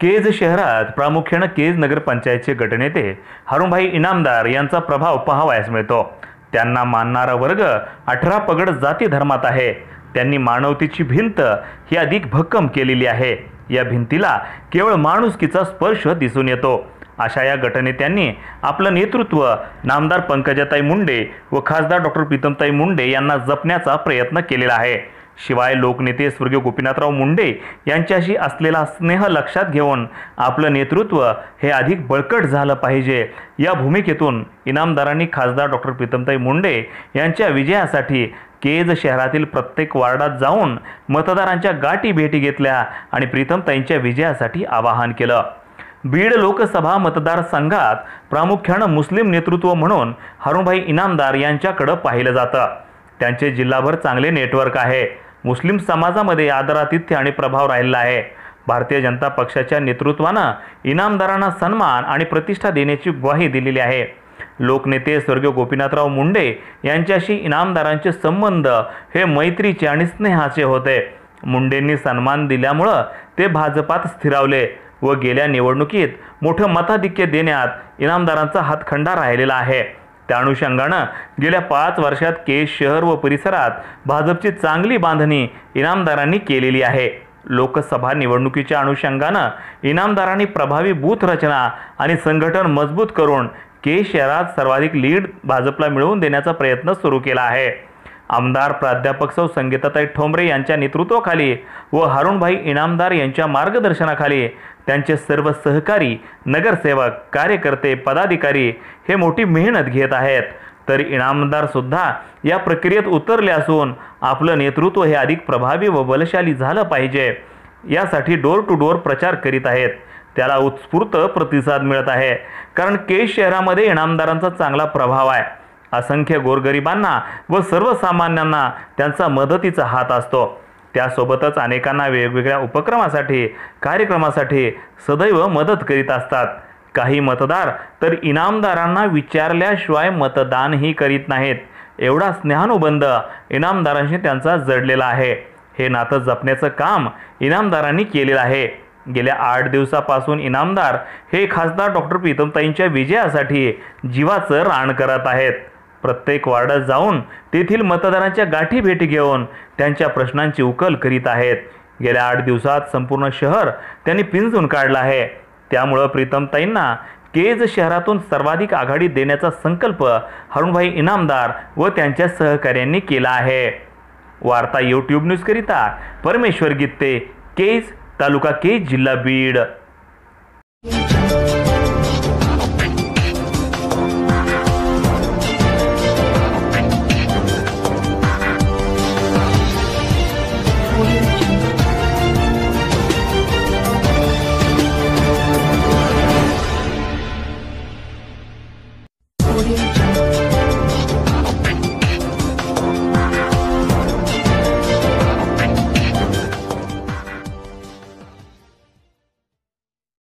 केज शहरात प्रामुख्यानं केज नगरपंचायतचे गटनेते हरुणभाई इनामदार यांचा प्रभाव पाहावयास मिळतो. त्यांना मानणारा वर्ग अठरा पगड जाती धर्मात आहे. त्यांनी मानवतेची भिंत ही अधिक भक्कम केलेली आहे. या भिंतीला केवळ माणुसकीचा स्पर्श दिसून येतो. अशा या गटनेत्यांनी आपलं नेतृत्व नामदार पंकजाताई मुंडे व खासदार डॉक्टर प्रीतमताई मुंडे यांना जपण्याचा प्रयत्न केलेला आहे. शिवाय लोकनेते स्वर्गीय गोपीनाथराव मुंडे यांच्याशी असलेला स्नेह लक्षात घेऊन आपलं नेतृत्व हे अधिक बळकट झालं पाहिजे. या भूमिकेतून इनामदारांनी खासदार डॉक्टर प्रीतमताई मुंडे यांच्या विजयासाठी केज शहरातील प्रत्येक वार्डात जाऊन मतदारांच्या गाठी भेटी घेतल्या आणि प्रीतमताईंच्या विजयासाठी आवाहन केलं. बीड लोकसभा मतदारसंघात प्रामुख्यानं मुस्लिम नेतृत्व म्हणून हरुणभाई इनामदार यांच्याकडं पाहिलं जातं. त्यांचे जिल्हाभर चांगले नेटवर्क आहे. मुस्लिम समाजामध्ये आदरातिथ्य आणि प्रभाव राहिला आहे. भारतीय जनता पक्षाच्या नेतृत्वानं इनामदारांना सन्मान आणि प्रतिष्ठा देण्याची ग्वाही दिलेली आहे. लोकनेते स्वर्गीय गोपीनाथराव मुंडे यांच्याशी इनामदारांचे संबंध हे मैत्रीचे आणि स्नेहाचे होते. मुंडेंनी सन्मान दिल्यामुळं ते भाजपात स्थिरावले व गेल्या निवडणुकीत मोठं मताधिक्य देण्यात इनामदारांचा हातखंडा राहिलेला आहे. त्या अनुषंगानं गेल्या पाच वर्षात केज शहर व परिसरात भाजपची चांगली बांधणी इनामदारांनी केलेली आहे. लोकसभा निवडणुकीच्या अनुषंगानं इनामदारांनी प्रभावी बूथ रचना आणि संघटन मजबूत करून के शहरात सर्वाधिक लीड भाजपला मिळवून देण्याचा प्रयत्न सुरू केला आहे. आमदार प्राध्यापक सौ संगीताताई ठोंबरे यांच्या नेतृत्वाखाली व हारुणभाई इनामदार यांच्या मार्गदर्शनाखाली त्यांचे सर्व सहकारी नगरसेवक कार्यकर्ते पदाधिकारी हे मोठी मेहनत घेत आहेत. तर इनामदार सुद्धा या प्रक्रियेत उतरले असून आपलं नेतृत्व हे अधिक प्रभावी व बलशाली झालं पाहिजे. यासाठी डोर टू डोर प्रचार करीत आहेत. त्याला उत्स्फूर्त प्रतिसाद मिळत आहे. कारण केज शहरामध्ये इनामदारांचा चांगला प्रभाव आहे. असंख्य गोरगरिबांना व सर्वसामान्यांना त्यांचा मदतीचा हात असतो. त्यासोबतच अनेकांना वेगवेगळ्या उपक्रमासाठी कार्यक्रमासाठी सदैव मदत करीत असतात. काही मतदार तर इनामदारांना विचारल्याशिवाय मतदानही करीत नाहीत. एवढा स्नेहानुबंध इनामदारांशी त्यांचा जडलेला आहे. हे नातं जपण्याचं काम इनामदारांनी केलेलं आहे. गेल्या आठ दिवसापासून इनामदार हे खासदार डॉक्टर प्रीतमताईंच्या विजयासाठी जीवाचं रान करत आहेत. प्रत्येक वार्डात जाऊन तेथील मतदारांच्या गाठी भेटी घेऊन त्यांच्या प्रश्नांची उकल करीत आहेत. गेल्या आठ दिवसात संपूर्ण शहर त्यांनी पिंजून काढलं आहे. त्यामुळं प्रीतमताईंना केज शहरातून सर्वाधिक आघाडी देण्याचा संकल्प हरुणभाई इनामदार व त्यांच्या सहकाऱ्यांनी केला आहे. वार्ता यूट्यूब न्यूजकरिता परमेश्वर गित्ते केज तालुका केज जिल्हा बीड. 我认真。